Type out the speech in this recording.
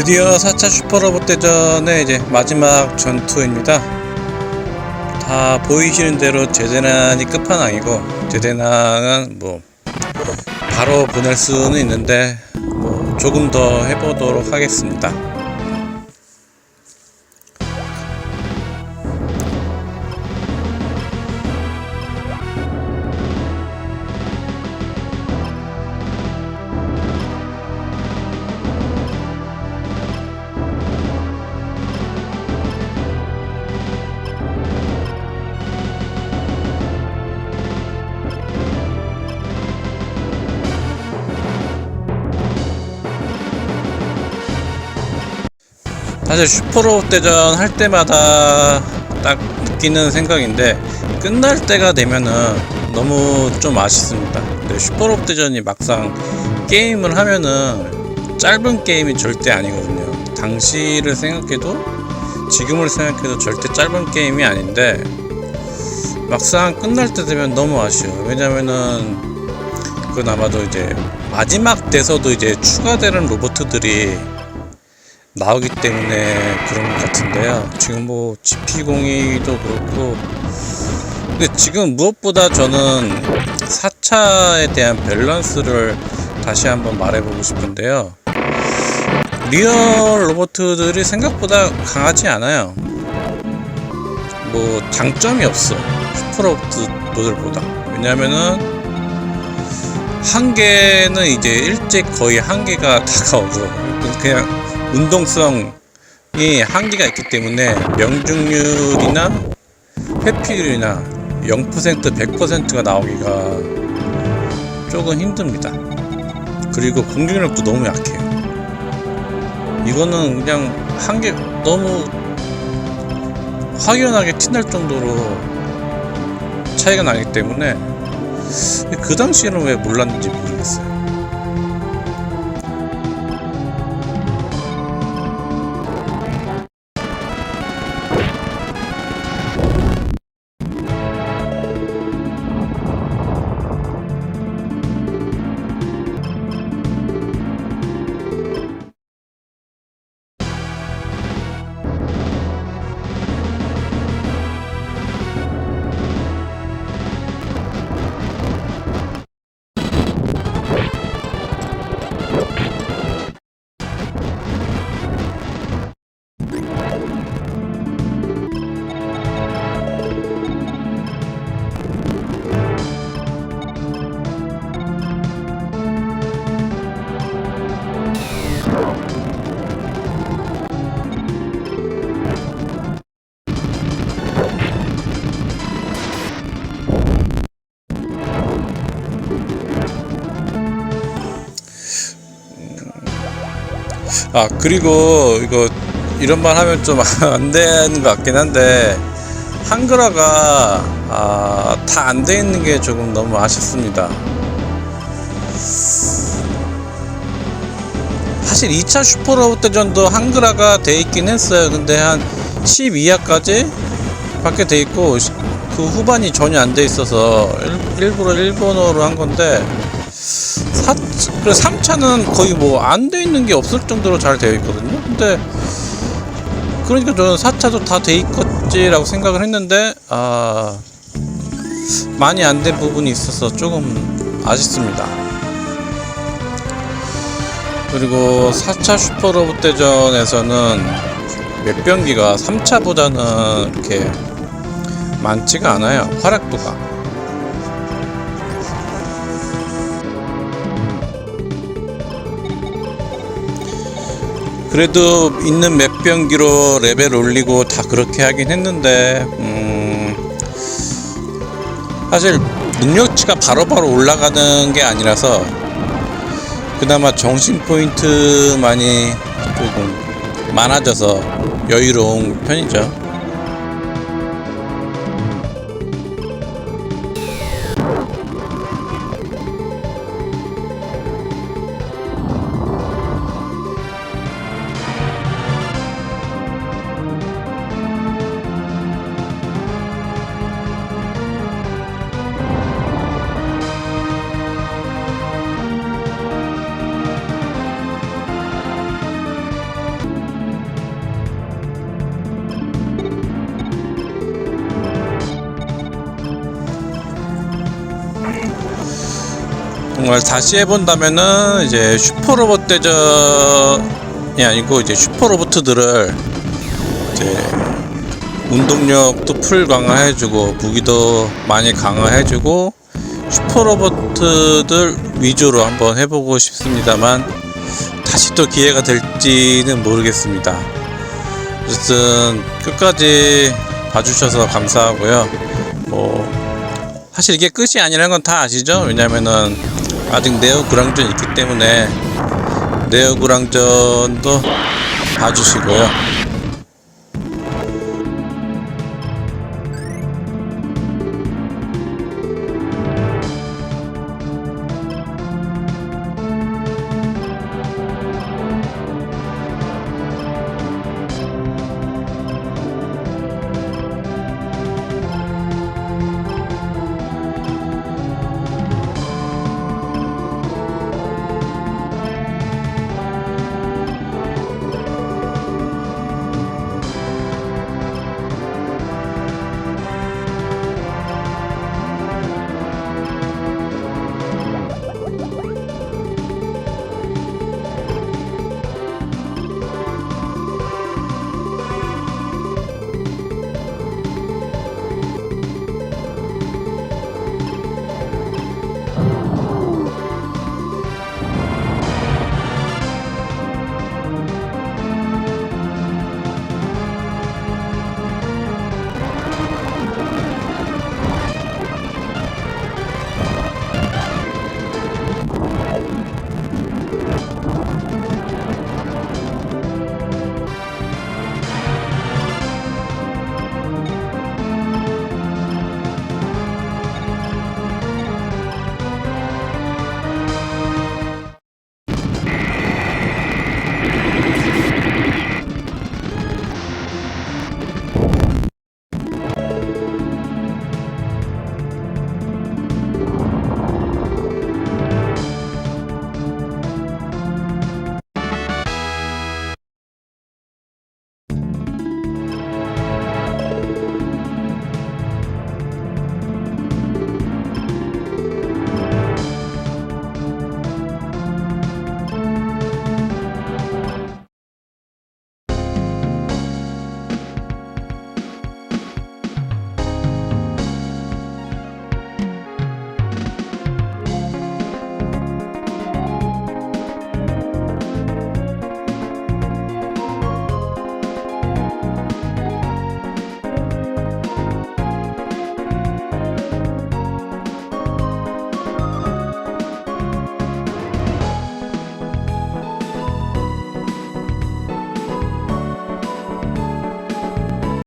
드디어 4차 슈퍼로봇 대전의 이제 마지막 전투입니다. 다 보이시는 대로 제대난이 끝판왕이고 제대난은 뭐 바로 보낼 수는 있는데 뭐 조금 더 해보도록 하겠습니다. 사실 슈퍼로봇 대전 할 때마다 딱 느끼는 생각인데 끝날 때가 되면은 너무 좀 아쉽습니다. 근데 슈퍼로봇 대전이 막상 게임을 하면은 짧은 게임이 절대 아니거든요. 당시를 생각해도 지금을 생각해도 절대 짧은 게임이 아닌데 막상 끝날 때 되면 너무 아쉬워요. 왜냐면은 그건 아마도 이제 마지막 돼서도 이제 추가되는 로봇들이 나오기 때문에 그런 것 같은데요. 지금 뭐 GP02도 그렇고 근데 지금 무엇보다 저는 4차에 대한 밸런스를 다시 한번 말해보고 싶은데요. 리얼 로봇들이 생각보다 강하지 않아요. 뭐 장점이 없어. 슈퍼로봇들보다. 왜냐면은 한계는 이제 일찍 거의 한계가 다가오고 그냥 운동성이 한계가 있기 때문에 명중률이나 회피율이나 0% 100%가 나오기가 조금 힘듭니다. 그리고 공격력도 너무 약해요. 이거는 그냥 한계 너무 확연하게 티날 정도로 차이가 나기 때문에 그 당시에는 왜 몰랐는지 모르겠어요. 아 그리고 이거 이런 말 하면 좀 안 되는 것 같긴 한데 한글화가 아, 다 안 돼 있는 게 조금 너무 아쉽습니다. 사실 2차 슈퍼로봇 대전도 한글화가 돼 있긴 했어요. 근데 한 12화까지 밖에 돼 있고 그 후반이 전혀 안 돼 있어서 일, 일부러 일본어로 한 건데 4, 그래 3차는 거의 뭐 안 돼 있는 게 없을 정도로 잘 되어 있거든요. 근데 그러니까 저는 4차도 다 돼 있겠지라고 생각을 했는데 아 많이 안 된 부분이 있어서 조금 아쉽습니다. 그리고 4차 슈퍼로봇 대전에서는 맵병기가 3차보다는 이렇게 많지가 않아요. 활약도가. 그래도 있는 맵병기로 레벨 올리고 다 그렇게 하긴 했는데 음 사실 능력치가 바로 바로 올라가는 게 아니라서 그나마 정신 포인트만이 조금 많아져서 여유로운 편이죠. 정말 다시 해본다면은 이제 슈퍼로봇 대전이 아니고 이제 슈퍼로봇들을 이제 운동력도 풀 강화해주고 무기도 많이 강화해주고 슈퍼로봇들 위주로 한번 해보고 싶습니다만 다시 또 기회가 될지는 모르겠습니다. 어쨌든 끝까지 봐주셔서 감사하고요. 뭐 사실 이게 끝이 아니라는 건 다 아시죠? 왜냐면은 아직 네오 그랑전 있기 때문에 네오 그랑전도 봐주시고요.